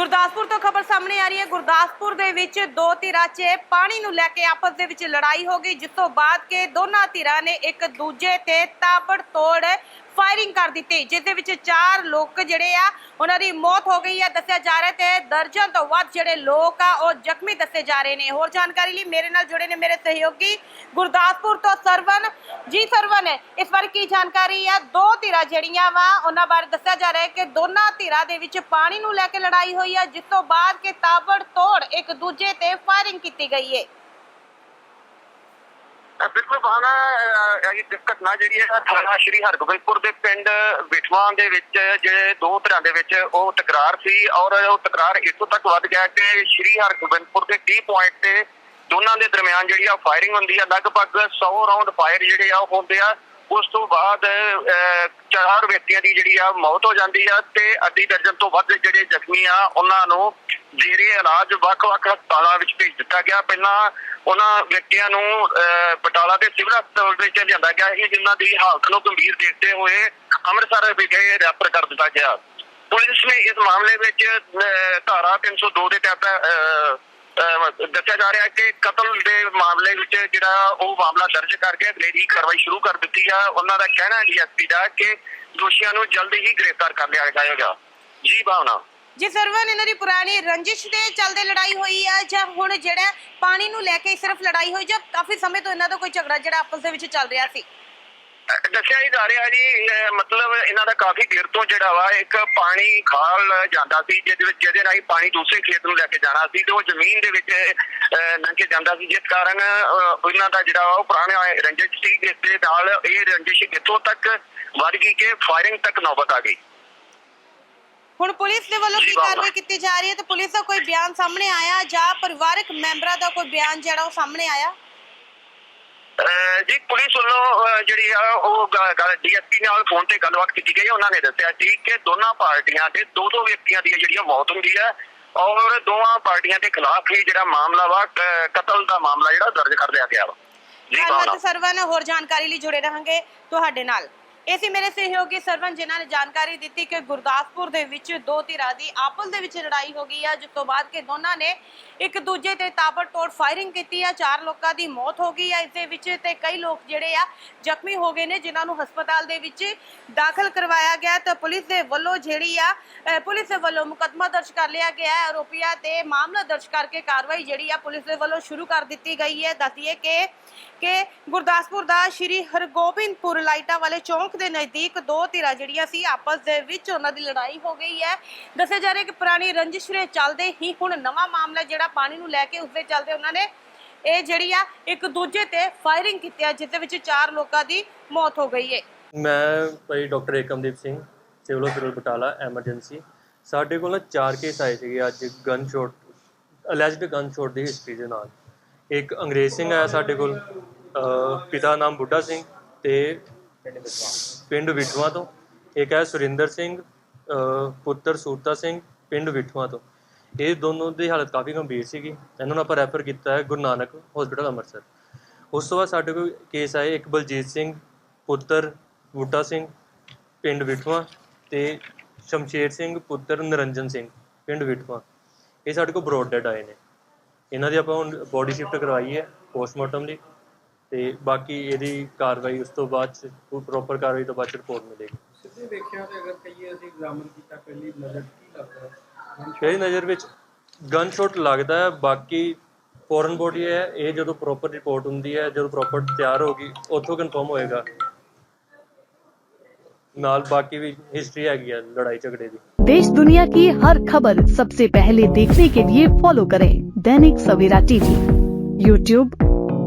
ਗੁਰਦਾਸਪੁਰ ਤੋਂ ਖਬਰ ਸਾਹਮਣੇ ਆ ਰਹੀ ਹੈ। ਗੁਰਦਾਸਪੁਰ ਦੇ ਵਿੱਚ ਦੋ ਧਿਰਾਂ 'ਚ ਪਾਣੀ ਨੂੰ ਲੈ ਕੇ ਆਪਸ ਦੇ ਵਿੱਚ ਲੜਾਈ ਹੋ ਗਈ, ਜਿਸ ਤੋਂ ਬਾਅਦ ਕਿ ਦੋਨਾਂ ਧਿਰਾਂ ਨੇ ਇੱਕ ਦੂਜੇ ਤੇ ਤਾਬੜ ਤੋੜ ਫਾਇਰਿੰਗ ਕਰ ਦਿੱਤੀ ਜਿਸ ਦੇ ਵਿੱਚ ਚਾਰ ਲੋਕ ਜਿਹੜੇ ਆ, ਉਹਨਾਂ ਦੀ ਮੌਤ ਹੋ ਗਈ ਹੈ ਦੱਸਿਆ ਜਾ ਰਿਹਾ ਤੇ ਦਰਜਨ ਤੋਂ ਵੱਧ ਜਿਹੜੇ ਲੋਕ ਆ, ਉਹ ਜ਼ਖਮੀ ਦੱਸੇ ਜਾ ਰਹੇ ਨੇ। ਹੋਰ ਜਾਣਕਾਰੀ ਲਈ ਮੇਰੇ ਨਾਲ ਜੁੜੇ ਨੇ ਮੇਰੇ ਸਹਿਯੋਗੀ ਗੁਰਦਾਸਪੁਰ ਤੋਂ ਸਰਵਨ। ਜੀ ਸਰਵਨ, ਇਸ ਬਾਰੇ ਕੀ ਜਾਣਕਾਰੀ ਆ? ਦੋ ਧਿਰਾਂ ਜਿਹੜੀਆਂ ਵਾ, ਉਹਨਾਂ ਬਾਰੇ ਦੱਸਿਆ ਜਾ ਰਿਹਾ ਹੈ ਕਿ ਦੋਨਾਂ ਧਿਰਾਂ ਦੇ ਵਿੱਚ ਪਾਣੀ ਨੂੰ ਲੈ ਕੇ ਲੜਾਈ ਹੋਈ ਹੈ ਜਿਸ ਤੋਂ ਬਾਅਦ ਕਿ ਤਾਬੜਤੋੜ ਇੱਕ ਦੂਜੇ ਤੇ ਫਾਇਰਿੰਗ ਕੀਤੀ ਗਈ ਹੈ ਬਿਲਕੁਲ ਬਾਣਾ ਇਹ ਘਟਨਾ ਜਿਹੜੀ ਹੈ ਥਾਣਾ ਸ਼੍ਰੀ ਹਰਗੋਬਿੰਦਪੁਰ ਦੇ ਪਿੰਡ ਬਿਠਵਾਂ ਦੇ ਵਿੱਚ ਜਿਹੜੇ ਦੋ ਧਿਰਾਂ ਦੇ ਵਿੱਚ ਉਹ ਤਕਰਾਰ ਸੀ ਔਰ ਉਹ ਤਕਰਾਰ ਇੱਥੋਂ ਤੱਕ ਵੱਧ ਗਿਆ ਕਿ ਸ਼੍ਰੀ ਹਰਗੋਬਿੰਦਪੁਰ ਦੇ ਟੀ ਪੁਆਇੰਟ ਤੇ ਦੋਨਾਂ ਦੇ ਦਰਮਿਆਨ ਜਿਹੜੀ ਆ ਫਾਇਰਿੰਗ ਹੁੰਦੀ ਆ ਲਗਭਗ 100 ਰਾਉਂਡ ਫਾਇਰ ਜਿਹੜੇ ਆ ਉਹ ਹੁੰਦੇ ਆ। ਉਸ ਤੋਂ ਬਾਅਦ ਅ, ਚਾਰ ਵਿਅਕਤੀਆਂ ਦੀ ਜਿਹੜੀ ਆ ਮੌਤ ਹੋ ਜਾਂਦੀ ਆ ਤੇ ਅੱਧੀ ਦਰਜਨ ਤੋਂ ਵੱਧ ਜਿਹੜੇ ਜ਼ਖਮੀ ਆ ਉਹਨਾਂ ਨੂੰ ਜੇਰੇ ਇਲਾਜ ਵੱਖ-ਵੱਖ ਹਸਪਤਾਲਾਂ ਵਿੱਚ ਭੇਜ ਦਿੱਤਾ ਗਿਆ। ਪਹਿਲਾਂ ਉਹਨਾਂ ਵਿਅਕਤੀਆਂ ਨੂੰ ਬਟਾਲਾ ਦੇ ਸਿਵਲ ਹਸਪਤਾਲ ਵਿੱਚ ਲਿਆਂਦਾ ਗਿਆ ਸੀ, ਜਿਨ੍ਹਾਂ ਦੀ ਹਾਲਤ ਨੂੰ ਗੰਭੀਰ ਦੇਖਦੇ ਹੋਏ ਅੰਮ੍ਰਿਤਸਰ ਵਿਖੇ ਰੈਫਰ ਕਰ ਦਿੱਤਾ ਗਿਆ। ਪੁਲਿਸ ਨੇ ਇਸ ਮਾਮਲੇ ਵਿੱਚ ਧਾਰਾ 302 ਦੇ ਤਹਿਤ ਦੱਸਿਆ ਜਾ ਰਿਹਾ ਹੈ ਕਿ ਕਤਲ ਦੇ ਮਾਮਲੇ ਵਿੱਚ ਜਿਹੜਾ ਉਹ ਮਾਮਲਾ ਦਰਜ ਕਰਕੇ ਅਗਲੇਰੀ ਕਾਰਵਾਈ ਸ਼ੁਰੂ ਕਰ ਦਿੱਤੀ ਆ। ਉਹਨਾਂ ਦਾ ਕਹਿਣਾ ਹੈ ਡੀਐਸਪੀ ਦਾ ਕਿ ਦੋਸ਼ੀਆਂ ਨੂੰ ਜਲਦੀ ਹੀ ਗ੍ਰਿਫਤਾਰ ਕਰ ਲਿਆ ਜਾਏਗਾ। ਜੀ, ਭਾਵਨਾ। ਜੀ ਸਰਵਨ ਇਹਨਾਂ ਦੀ ਪੁਰਾਣੀ ਰੰਜਿਸ਼ ਦੇ ਚੱਲਦੇ ਲੜਾਈ ਹੋਈ ਹੈ ਜਾਂ ਹੁਣ ਜਿਹੜਾ ਪਾਣੀ ਨੂੰ ਲੈ ਕੇ ਸਿਰਫ ਲੜਾਈ ਹੋਈ ਜਾਂ ਕਾਫੀ ਸਮੇਂ ਤੋਂ ਇਹਨਾਂ ਦਾ ਕੋਈ ਝਗੜਾ ਜਿਹੜਾ ਆਪਸ ਦੇ ਵਿੱਚ ਚੱਲ ਰਿਹਾ ਸੀ? ਦੱਸਿਆ ਹੀ ਜਾ ਰਿਹਾ ਜੀ ਅਹ ਮਤਲਬ ਇਹਨਾਂ ਦਾ ਕਾਫੀ ਦੇਰ ਤੋਂ ਜਿਹੜਾ ਵਾ ਇੱਕ ਪਾਣੀ ਖਾਲ ਜਾਂਦਾ ਸੀ ਜਿਹਦੇ ਵਿੱਚ ਜਿਹਦੇ ਰਾਹੀਂ ਪਾਣੀ ਦੂਸਰੇ ਖੇਤ ਨੂੰ ਲੈ ਕੇ ਜਾਣਾ ਸੀ ਤੇ ਉਹ ਜ਼ਮੀਨ ਦੇ ਵਿੱਚ ਲੰਘ ਜਾਂਦਾ ਸੀ ਜਿਸ ਕਾਰਨ ਅਹ, ਇਹਨਾਂ ਦਾ ਜਿਹੜਾ ਵਾ ਉਹ ਪੁਰਾਣਾ ਰੰਜਿਸ਼ ਸੀ ਜਿਸ ਦੇ ਨਾਲ ਇਹ ਰੰਜਿਸ਼ ਇੱਥੋਂ ਤੱਕ ਵੱਧ ਗਈ ਕਿ ਫਾਇਰਿੰਗ ਤੱਕ ਨੌਬਤ ਆ ਗਈ। ਹੁਣ ਪੁਲਿਸ ਦੇ ਵੱਲੋਂ ਕੀ। ਕਾਰਵਾਈ ਕੀਤੀ ਜਾ ਰਹੀ ਹੈ ਤੇ ਪੁਲਿਸ ਦਾ ਕੋਈ ਬਿਆਨ ਸਾਹਮਣੇ ਆਇਆ ਜਾਂ ਪਰਿਵਾਰਕ ਮੈਂਬਰਾਂ ਦਾ ਕੋਈ ਬਿਆਨ ਜਿਹੜਾ ਉਹ ਸਾਹਮਣੇ ਆਇਆ? ਜੀ ਪੁਲਿਸ ਵੱਲੋਂ ਜਿਹੜੀ ਆ ਉਹ ਡੀਐਸਪੀ ਨਾਲ ਫੋਨ ਤੇ ਗੱਲਬਾਤ ਕੀਤੀ ਗਈ ਉਹਨਾਂ ਨੇ ਦੱਸਿਆ ਸੀ ਕਿ ਦੋਨਾਂ ਪਾਰਟੀਆਂ ਦੇ ਦੋ ਦੋ ਵਿਅਕਤੀਆਂ ਦੀ ਜਿਹੜੀਆਂ ਮੌਤ ਹੁੰਦੀ ਹੈ ਔਰ ਦੋਵਾਂ ਪਾਰਟੀਆਂ ਦੇ ਖਿਲਾਫ ਹੀ ਜਿਹੜਾ ਮਾਮਲਾ ਵਾ ਕਤਲ ਦਾ ਮਾਮਲਾ ਜਿਹੜਾ ਦਰਜ ਕਰ ਲਿਆ ਗਿਆ ਵਾ। ਜੀ ਸਰਵਨ ਹੋਰ ਜਾਣਕਾਰੀ ਲਈ ਜੁੜੇ ਰਹਾਂਗੇ ਤੁਹਾਡੇ ਨਾਲ। ਇਹ ਸੀ ਮੇਰੇ ਸਹਿਯੋਗੀ ਸਰਵਨ ਜਿਨ੍ਹਾਂ ਨੇ ਜਾਣਕਾਰੀ ਦਿੱਤੀ ਕਿ ਗੁਰਦਾਸਪੁਰ ਦੇ ਵਿੱਚ ਦੋ ਧਿਰਾਂ ਦੀ ਆਪਸ ਦੇ ਵਿੱਚ ਲੜਾਈ ਹੋ ਗਈ ਹੈ ਜਿਸ ਤੋਂ ਬਾਅਦ ਕਿ ਦੋਨਾਂ ਨੇ ਇੱਕ ਦੂਜੇ ਤੇ ਤਾਬੜਤੋੜ ਫਾਇਰਿੰਗ ਕੀਤੀ ਹੈ ਚਾਰ ਲੋਕਾਂ ਦੀ ਮੌਤ ਹੋ ਗਈ ਹੈ ਇਸ ਦੇ ਵਿੱਚ ਤੇ ਕਈ ਲੋਕ ਜਿਹੜੇ ਆ ਜ਼ਖਮੀ ਹੋ ਗਏ ਨੇ, ਜਿਨ੍ਹਾਂ ਨੂੰ ਹਸਪਤਾਲ ਦੇ ਵਿੱਚ ਦਾਖਲ ਕਰਵਾਇਆ ਗਿਆ। ਤਾਂ ਪੁਲਿਸ ਦੇ ਵੱਲੋਂ ਜਿਹੜੀ ਆ ਪੁਲਿਸ ਦੇ ਵੱਲੋਂ ਮੁਕੱਦਮਾ ਦਰਜ ਕਰ ਲਿਆ ਗਿਆ ਹੈ। ਆਰੋਪੀਆਂ ਤੇ ਮਾਮਲਾ ਦਰਜ ਕਰਕੇ ਕਾਰਵਾਈ ਜਿਹੜੀ ਆ ਪੁਲਿਸ ਦੇ ਵੱਲੋਂ ਸ਼ੁਰੂ ਕਰ ਦਿੱਤੀ ਗਈ ਹੈ। ਦੱਸੀਏ ਕਿ ਕਿ ਗੁਰਦਾਸਪੁਰ ਦਾ ਸ਼੍ਰੀ ਹਰਗੋਬਿੰਦਪੁਰ ਲਾਈਟਾਂ ਵਾਲੇ ਚੌਂਕ ਦੇ ਨਜ਼ਦੀਕ ਦੋ ਧਿਰਾਂ ਜਿਹੜੀਆਂ ਸੀ, ਆਪਸ ਦੇ ਵਿੱਚ ਉਹਨਾਂ ਦੀ ਲੜਾਈ ਹੋ ਗਈ ਹੈ। ਦੱਸਿਆ ਜਾ ਰਿਹਾ ਕਿ ਪੁਰਾਣੀ ਰੰਜਿਸ਼ ਦੇ ਚੱਲਦੇ ਹੀ ਹੁਣ ਨਵਾਂ ਮਾਮਲਾ ਜਿਹੜਾ ਪਾਣੀ ਨੂੰ ਲੈ ਕੇ ਉਸ ਦੇ ਚੱਲਦੇ ਉਹਨਾਂ ਨੇ ਇਹ ਜਿਹੜੀ ਆ, ਇੱਕ ਦੂਜੇ ਤੇ ਫਾਇਰਿੰਗ ਕੀਤੀ ਹੈ, ਜਿਸ ਦੇ ਵਿੱਚ ਚਾਰ ਲੋਕਾਂ ਦੀ ਮੌਤ ਹੋ ਗਈ ਹੈ। ਮੈਂ ਭਾਈ doctor Ekamdeep Singh, civil hospital Batala, emergency. ਸਾਡੇ ਕੋਲ ਨਾ ਚਾਰ ਕੇਸ ਆਏ ਸੀਗੇ ਅੱਜ gun shot alleged gun shot ਦੀ ਹਿਸਟਰੀ ਦੇ ਨਾਲ। ਇੱਕ ਅੰਗਰੇਜ਼ ਸਿੰਘ ਆਇਆ ਸਾਡੇ ਕੋਲ, ਅਹ ਪਿਤਾ ਨਾਮ ਬੁੱਢਾ ਸਿੰਘ ਤੇ ਪਿੰਡ ਵਿਠਵਾ ਤੋਂ। ਇੱਕ ਹੈ ਸੁਰਿੰਦਰ ਸਿੰਘ ਪੁੱਤਰ ਸੂਰਤਾ ਸਿੰਘ, ਪਿੰਡ ਵਿਠਵਾ ਤੋਂ। ਇਹ ਦੋਨੋਂ ਦੀ ਹਾਲਤ ਕਾਫੀ ਗੰਭੀਰ ਸੀਗੀ। ਇਹਨਾਂ ਨੂੰ ਆਪਾਂ ਰੈਫਰ ਕੀਤਾ ਹੈ ਗੁਰੂ ਨਾਨਕ ਹਸਪੀਟਲ ਅੰਮ੍ਰਿਤਸਰ। ਉਸ ਤੋਂ ਬਾਅਦ ਸਾਡੇ ਕੋਲ ਕੇਸ ਆਏ ਇੱਕ ਬਲਜੀਤ ਸਿੰਘ, ਪੁੱਤਰ ਬੂਟਾ ਸਿੰਘ, ਪਿੰਡ ਵਿਠਵਾ ਤੇ ਸ਼ਮਸ਼ੇਰ ਸਿੰਘ, ਪੁੱਤਰ ਨਰਿੰਜਨ ਸਿੰਘ, ਪਿੰਡ ਵਿਠਵਾ ਇਹ ਸਾਡੇ ਕੋਲ ਬਰੋਡ ਡੈਡ ਆਏ ਨੇ। ਇਹਨਾਂ ਦੀ ਆਪਾਂ ਹੁਣ ਬੋਡੀ ਸ਼ਿਫਟ ਕਰਵਾਈ ਹੈ ਪੋਸਟਮਾਰਟਮ ਲਈ ਤੇ ਬਾਕੀ ਇਹਦੀ ਕਾਰਵਾਈ ਉਸ ਤੋਂ ਬਾਅਦ ਚ ਪ੍ਰੋਪਰ ਕਾਰਵਾਈ ਤੋਂ ਬਾਅਦ ਚ ਰਿਪੋਰਟ ਮਿਲੇਗੀ ਸਿੱਧੇ ਵੇਖਿਆ ਤੇ ਅਗਰ ਕਹੀਏ ਅਸੀਂ ਐਗਜ਼ਾਮਨ ਕੀਤਾ ਪਹਿਲੀ ਨਜ਼ਰ ਕੀ ਲੱਗਦਾ ਹੈ? ਮੇਰੀ ਨਜ਼ਰ ਵਿੱਚ ਗਨ ਸ਼ਾਟ ਲੱਗਦਾ ਹੈ ਬਾਕੀ ਫੋਰਨ ਬੋਡੀ ਹੈ ਇਹ ਜਦੋਂ ਪ੍ਰੋਪਰ ਰਿਪੋਰਟ ਹੁੰਦੀ ਹੈ ਜਦੋਂ ਪ੍ਰੋਪਰ ਤਿਆਰ ਹੋਗੀ ਉੱਥੋਂ ਕਨਫਰਮ ਹੋਏਗਾ ਨਾਲ ਬਾਕੀ ਵੀ ਹਿਸਟਰੀ ਹੈਗੀ ਹੈ ਲੜਾਈ ਝਗੜੇ ਦੀ देश दुनिया की हर खबर सबसे पहले देखने के लिए फॉलो करें दैनिक सवेरा टीवी यूट्यूब